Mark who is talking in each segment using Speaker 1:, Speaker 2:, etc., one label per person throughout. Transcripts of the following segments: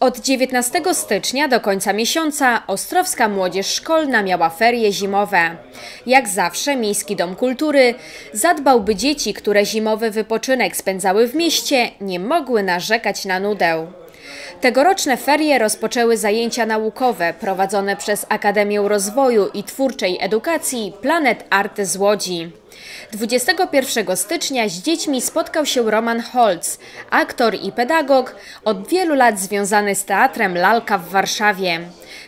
Speaker 1: Od 19 stycznia do końca miesiąca Ostrowska Młodzież Szkolna miała ferie zimowe. Jak zawsze Miejski Dom Kultury zadbał, by dzieci, które zimowy wypoczynek spędzały w mieście, nie mogły narzekać na nudę. Tegoroczne ferie rozpoczęły zajęcia naukowe prowadzone przez Akademię Rozwoju i Twórczej Edukacji Planet Arty z Łodzi. 21 stycznia z dziećmi spotkał się Roman Holz, aktor i pedagog, od wielu lat związany z teatrem Lalka w Warszawie.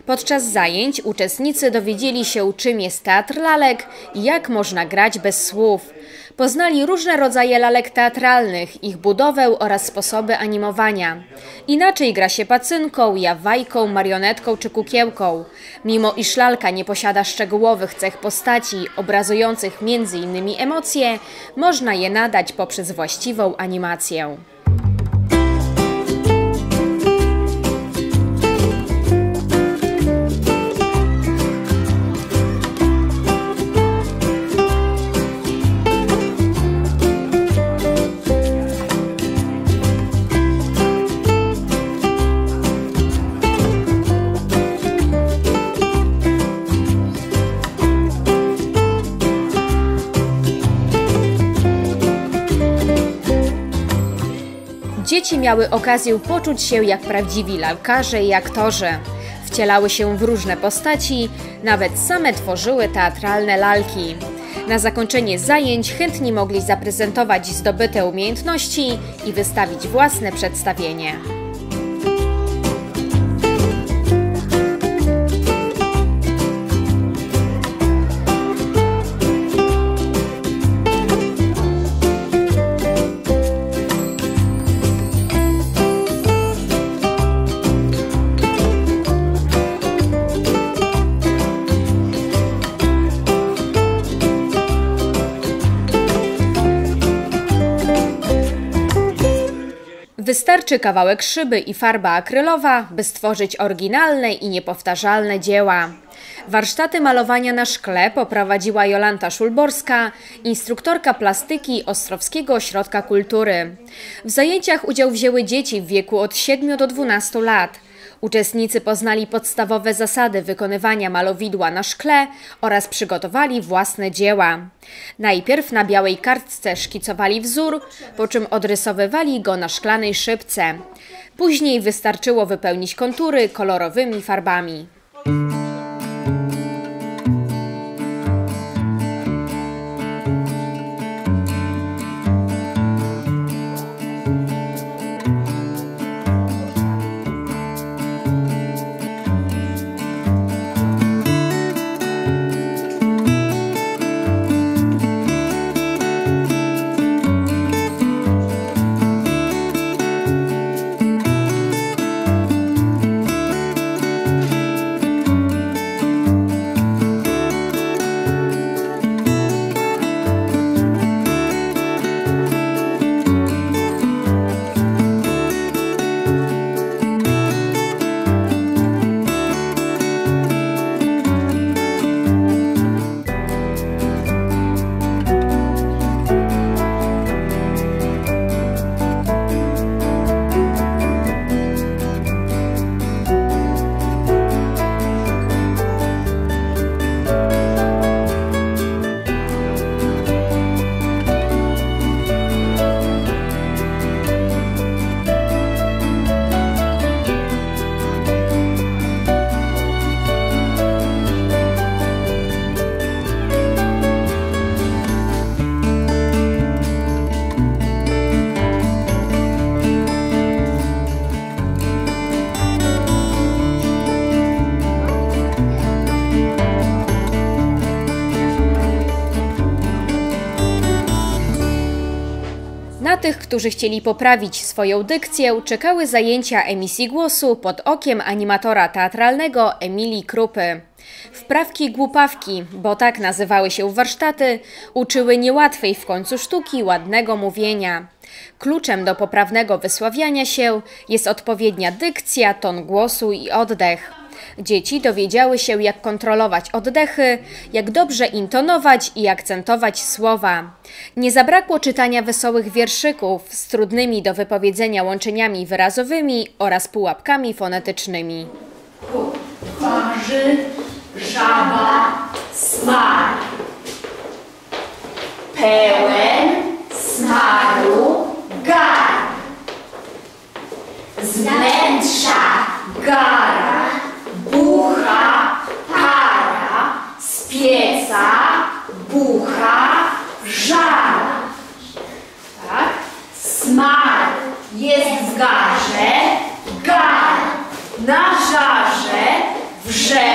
Speaker 1: Podczas zajęć uczestnicy dowiedzieli się, czym jest teatr lalek i jak można grać bez słów. Poznali różne rodzaje lalek teatralnych, ich budowę oraz sposoby animowania. Inaczej gra się pacynką, jawajką, marionetką czy kukiełką. Mimo iż lalka nie posiada szczegółowych cech postaci obrazujących m.in. emocje, można je nadać poprzez właściwą animację. Dzieci miały okazję poczuć się jak prawdziwi lalkarze i aktorzy. Wcielały się w różne postaci, nawet same tworzyły teatralne lalki. Na zakończenie zajęć chętni mogli zaprezentować zdobyte umiejętności i wystawić własne przedstawienie. Wystarczy kawałek szyby i farba akrylowa, by stworzyć oryginalne i niepowtarzalne dzieła. Warsztaty malowania na szkle poprowadziła Jolanta Szulborska, instruktorka plastyki Ostrowskiego Ośrodka Kultury. W zajęciach udział wzięły dzieci w wieku od 7 do 12 lat. Uczestnicy poznali podstawowe zasady wykonywania malowidła na szkle oraz przygotowali własne dzieła. Najpierw na białej kartce szkicowali wzór, po czym odrysowywali go na szklanej szybce. Później wystarczyło wypełnić kontury kolorowymi farbami. Tych, którzy chcieli poprawić swoją dykcję, czekały zajęcia emisji głosu pod okiem animatora teatralnego Emilii Krupy. Wprawki głupawki, bo tak nazywały się warsztaty, uczyły niełatwej w końcu sztuki ładnego mówienia. Kluczem do poprawnego wysławiania się jest odpowiednia dykcja, ton głosu i oddech. Dzieci dowiedziały się, jak kontrolować oddechy, jak dobrze intonować i akcentować słowa. Nie zabrakło czytania wesołych wierszyków z trudnymi do wypowiedzenia łączeniami wyrazowymi oraz pułapkami fonetycznymi.
Speaker 2: Warzy, żaba, smar. Pełen smaru gar. Z wnętrza gara bucha para. Z pieca bucha żara. Tak? Smar jest w garze, gar na żarze, wrze,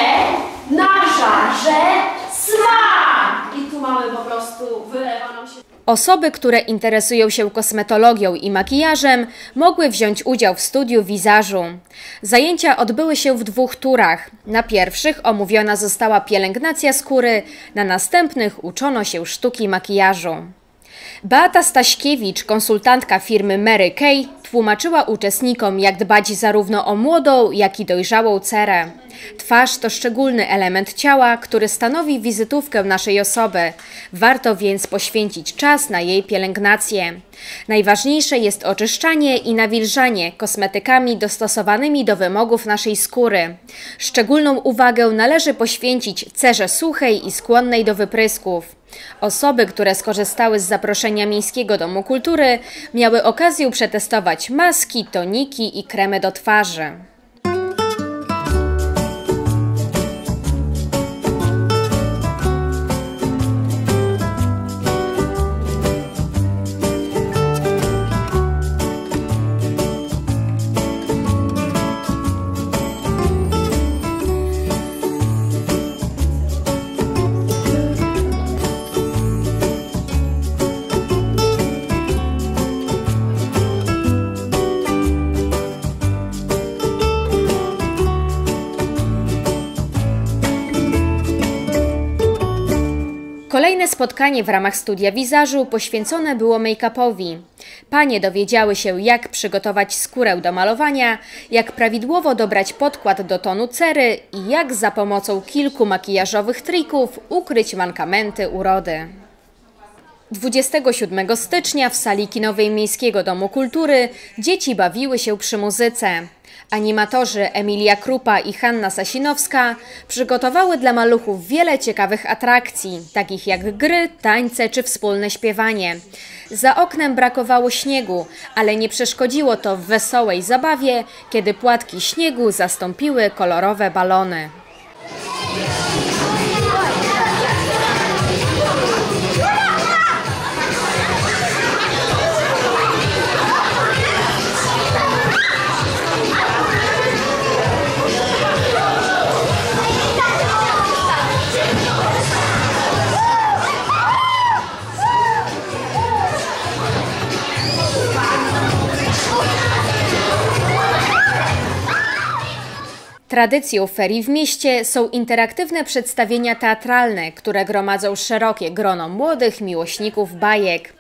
Speaker 2: na żarze, smar. I tu mamy po prostu wylewaną się
Speaker 1: Osoby, które interesują się kosmetologią i makijażem, mogły wziąć udział w studiu wizażu. Zajęcia odbyły się w dwóch turach. Na pierwszych omówiona została pielęgnacja skóry, na następnych uczono się sztuki makijażu. Beata Staśkiewicz, konsultantka firmy Mary Kay, tłumaczyła uczestnikom, jak dbać zarówno o młodą, jak i dojrzałą cerę. Twarz to szczególny element ciała, który stanowi wizytówkę naszej osoby. Warto więc poświęcić czas na jej pielęgnację. Najważniejsze jest oczyszczanie i nawilżanie kosmetykami dostosowanymi do wymogów naszej skóry. Szczególną uwagę należy poświęcić cerze suchej i skłonnej do wyprysków. Osoby, które skorzystały z zaproszenia Miejskiego Domu Kultury, miały okazję przetestować maski, toniki i kremy do twarzy. Spotkanie w ramach studia wizażu poświęcone było make-upowi. Panie dowiedziały się, jak przygotować skórę do malowania, jak prawidłowo dobrać podkład do tonu cery i jak za pomocą kilku makijażowych trików ukryć mankamenty urody. 27 stycznia w sali kinowej Miejskiego Domu Kultury dzieci bawiły się przy muzyce. Animatorzy Emilia Krupa i Hanna Sasinowska przygotowały dla maluchów wiele ciekawych atrakcji, takich jak gry, tańce czy wspólne śpiewanie. Za oknem brakowało śniegu, ale nie przeszkodziło to w wesołej zabawie, kiedy płatki śniegu zastąpiły kolorowe balony. Tradycją ferii w mieście są interaktywne przedstawienia teatralne, które gromadzą szerokie grono młodych miłośników bajek.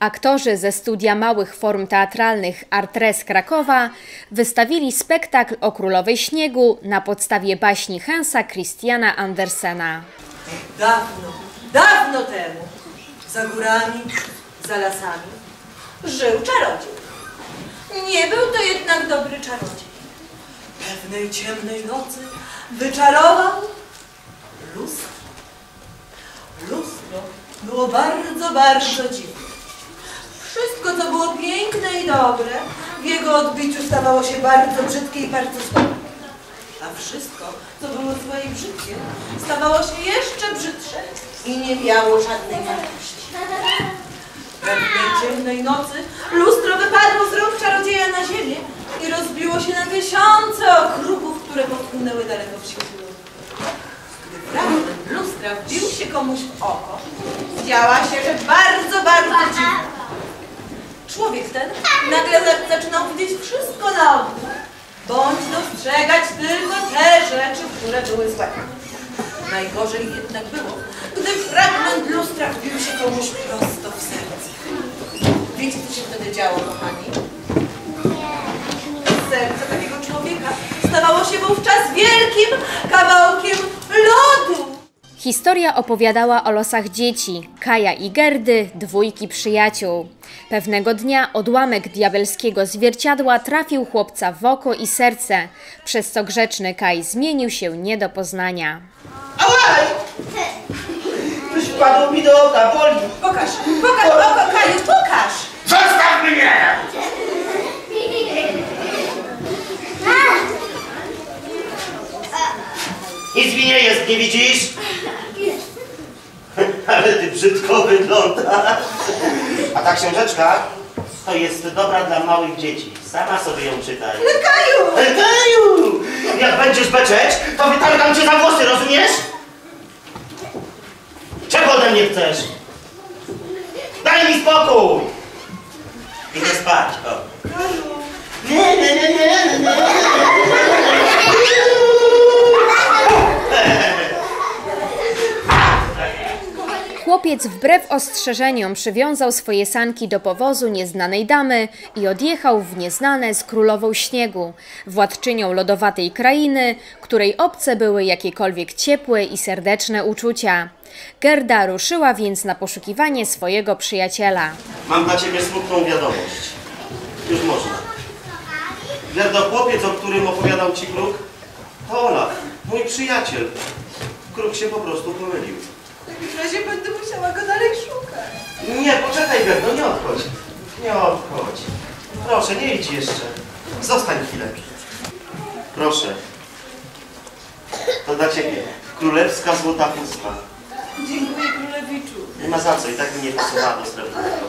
Speaker 1: Aktorzy ze studia małych form teatralnych Artres Krakowa wystawili spektakl o Królowej Śniegu na podstawie baśni Hansa Christiana Andersena.
Speaker 3: Dawno, dawno temu, za górami, za lasami, żył czarodziej. Nie był to jednak dobry czarodziej. Pewnej ciemnej nocy wyczarował lustro. Lustro było bardzo, bardzo dziwne. Wszystko, co było piękne i dobre, w jego odbiciu stawało się bardzo brzydkie i bardzo złe. A wszystko, co było złe i brzydkie, stawało się jeszcze brzydsze i nie miało żadnej wartości. Pewnej ciemnej nocy lustro wypadło z rąk czarodzieja na ziemię i rozbiło się na tysiące okrugów, które popłynęły daleko w świat. Gdy fragment lustra wbił się komuś w oko, działa się rzecz bardzo, bardzo dziwna. Człowiek ten nagle za- zaczynał widzieć wszystko na ogół, bądź dostrzegać tylko te rzeczy, które były złe. Najgorzej jednak było, gdy fragment lustra wbił się komuś prosto w serce. Wiecie, co się wtedy działo, kochani? Stawało się wówczas wielkim kawałkiem lodu.
Speaker 1: Historia opowiadała o losach dzieci, Kaja i Gerdy, dwójki przyjaciół. Pewnego dnia odłamek diabelskiego zwierciadła trafił chłopca w oko i serce, przez co grzeczny Kaj zmienił się nie do poznania.
Speaker 4: Ałaj! Coś wpadło mi do oka, boli.
Speaker 3: Pokaż, pokaż oko, Kaju, pokaż.
Speaker 5: Zostaw mnie! Mi nie jest, nie widzisz? Ale ty brzydko wyglądasz. A ta książeczka to jest dobra dla małych dzieci. Sama sobie ją czytaj.
Speaker 3: Kaju!
Speaker 5: Kaju! Jak będziesz beczeć, to wytargam cię za włosy, rozumiesz? Czego ode mnie chcesz? Daj mi spokój! Idę spać, o. Nie, nie, nie, nie, nie,
Speaker 1: Chłopiec wbrew ostrzeżeniom przywiązał swoje sanki do powozu nieznanej damy i odjechał w nieznane z królową śniegu, władczynią lodowatej krainy, której obce były jakiekolwiek ciepłe i serdeczne uczucia. Gerda ruszyła więc na poszukiwanie swojego przyjaciela.
Speaker 5: Mam dla ciebie smutną wiadomość. Już można. Gerdo, chłopiec, o którym opowiadał ci Kruk, to Olaf, mój przyjaciel. Kruk się po prostu pomylił.
Speaker 3: W takim razie będę musiała go dalej szukać.
Speaker 5: Nie, poczekaj Gerdo, nie odchodź. Nie odchodź. Proszę, nie idź jeszcze. Zostań chwilę. Proszę. To dla ciebie. Królewska złota chustka.
Speaker 3: Dziękuję królewiczu.
Speaker 5: Nie ma za co, i tak mi nie pasowała do srebrnego.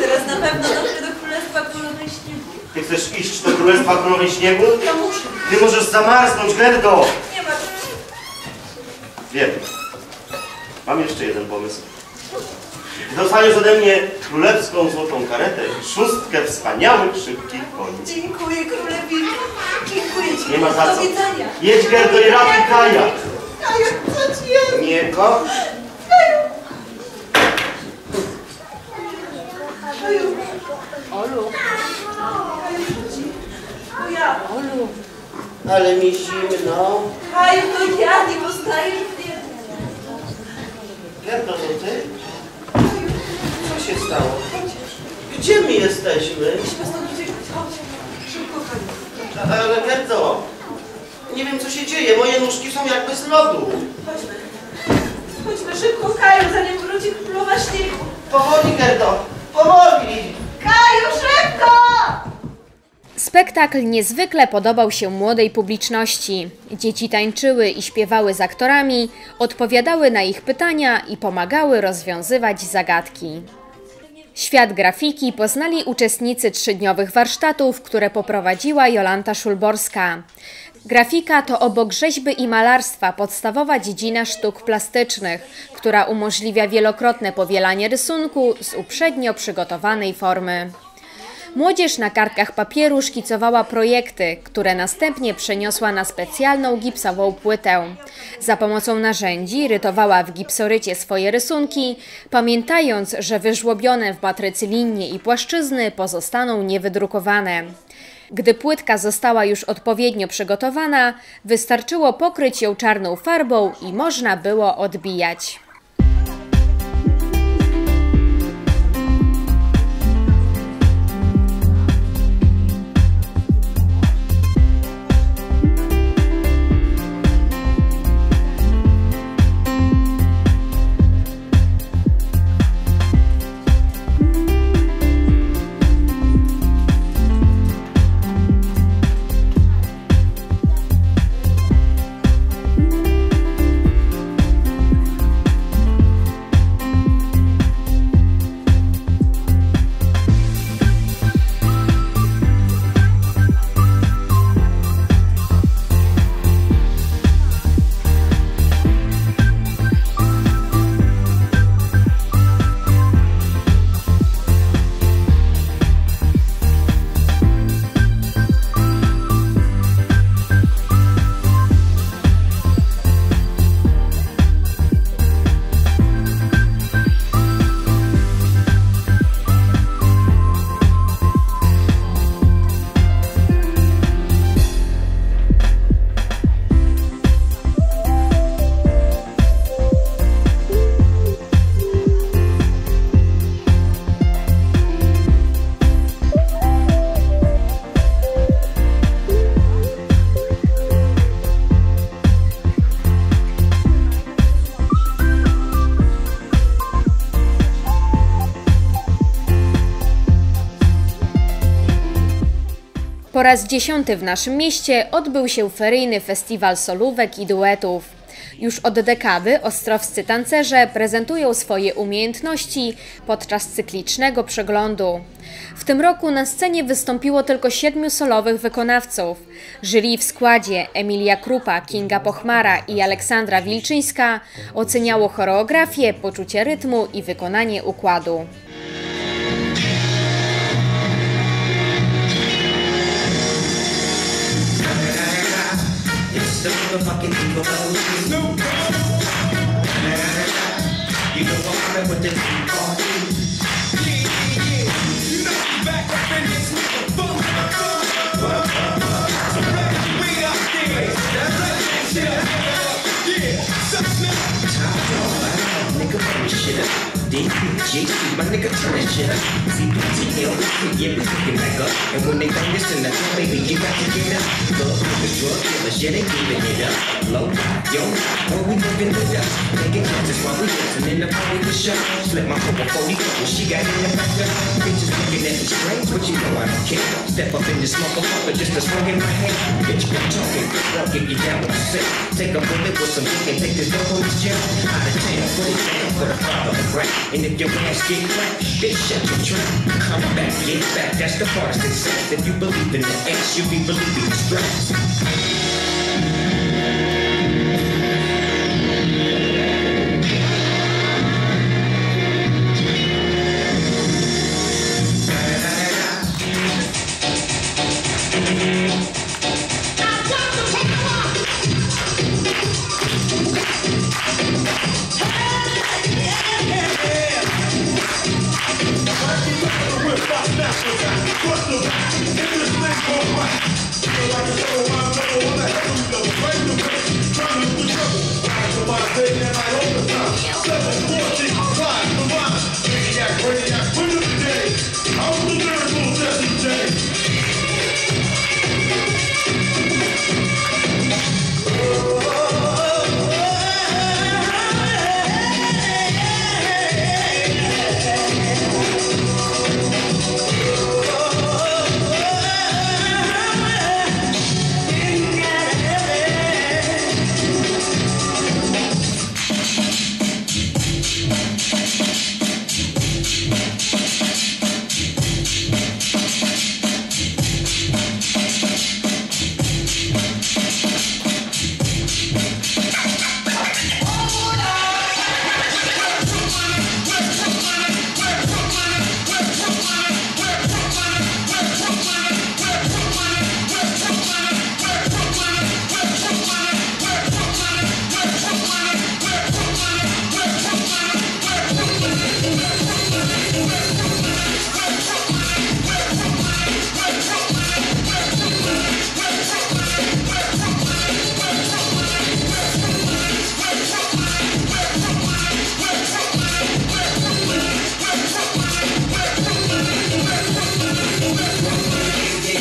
Speaker 3: Teraz na pewno dotrę do królestwa królowej śniegu.
Speaker 5: Ty chcesz iść do Królestwa Królowej Śniegu?
Speaker 3: To muszę.
Speaker 5: Ty możesz zamarznąć, Gerdo!
Speaker 3: Nie ma
Speaker 5: Wiem. Mam jeszcze jeden pomysł. Dostaniesz ode mnie królewską złotą karetę i szóstkę wspaniałych, szybkich koni.
Speaker 3: Dziękuję królewiczu. Dziękuję ci.
Speaker 5: Nie ma za
Speaker 3: Do
Speaker 5: co.
Speaker 3: widzenia.
Speaker 5: Jedź Gerdo i ratuj Kaja.
Speaker 3: Kaju, co ci jest?
Speaker 5: Nie go.
Speaker 3: Kaju. Olu. Kaju? To ja. Olu.
Speaker 4: Ale mi zimno.
Speaker 3: Kaju, to ja. Nie poznajesz
Speaker 5: Gerdo, to ty?
Speaker 4: Co się stało? Gdzie my jesteśmy?
Speaker 3: Musimy stąd uciekać. Szybko, Kaju.
Speaker 4: Ale Gerdo, nie wiem co się dzieje. Moje nóżki są jakby z lodu.
Speaker 3: Chodźmy. Chodźmy szybko, Kaju, zanim wróci królowa śniegu.
Speaker 4: Powoli, Gerdo, powoli.
Speaker 3: Kaju, szybko!
Speaker 1: Spektakl niezwykle podobał się młodej publiczności. Dzieci tańczyły i śpiewały z aktorami, odpowiadały na ich pytania i pomagały rozwiązywać zagadki. Świat grafiki poznali uczestnicy trzydniowych warsztatów, które poprowadziła Jolanta Szulborska. Grafika to obok rzeźby i malarstwa podstawowa dziedzina sztuk plastycznych, która umożliwia wielokrotne powielanie rysunku z uprzednio przygotowanej formy. Młodzież na kartkach papieru szkicowała projekty, które następnie przeniosła na specjalną gipsową płytę. Za pomocą narzędzi rytowała w gipsorycie swoje rysunki, pamiętając, że wyżłobione w matrycy linie i płaszczyzny pozostaną niewydrukowane. Gdy płytka została już odpowiednio przygotowana, wystarczyło pokryć ją czarną farbą i można było odbijać. Raz dziesiąty w naszym mieście odbył się feryjny festiwal solówek i duetów. Już od dekady ostrowscy tancerze prezentują swoje umiejętności podczas cyklicznego przeglądu. W tym roku na scenie wystąpiło tylko siedmiu solowych wykonawców. Jury w składzie Emilia Krupa, Kinga Pochmara i Aleksandra Wilczyńska oceniało choreografię, poczucie rytmu i wykonanie układu.
Speaker 6: motherfucking evil. You know I'm with this evil. Up. My nigga, turn that shit up. CPT, LBC, yeah, we picking back up. And when they in the club, baby, you got to get up. Love, niggas, drug dealers, yeah, they giving it up. Low, yo, when we living it up. Taking chances while we dancing in the party for sure. Slip my hook before we she got in the back up. Bitches looking at me strange, but you know I don't care. Step up in this motherfucker, just a swing in my hand. Bitch, quit talking, luck, if you down with the sick. Take a bullet with some dick and take this dope on this jail. Out of town, put it down the. And if your ass get cracked, bitch, shut your trap. Come back, get back, that's the hardest thing. If you believe in the ass, you'll be believing the stress.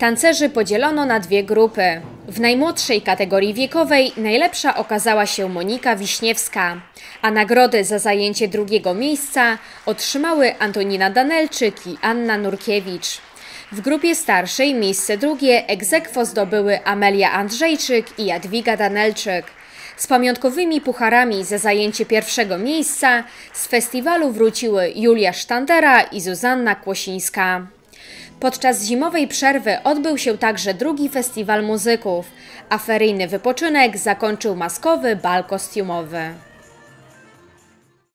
Speaker 1: Tancerzy podzielono na dwie grupy. W najmłodszej kategorii wiekowej najlepsza okazała się Monika Wiśniewska, a nagrody za zajęcie drugiego miejsca otrzymały Antonina Danelczyk i Anna Nurkiewicz. W grupie starszej miejsce drugie egzekwo zdobyły Amelia Andrzejczyk i Jadwiga Danelczyk. Z pamiątkowymi pucharami za zajęcie pierwszego miejsca z festiwalu wróciły Julia Sztandera i Zuzanna Kłosińska. Podczas zimowej przerwy odbył się także drugi festiwal muzyków, a feryjny wypoczynek zakończył maskowy bal kostiumowy.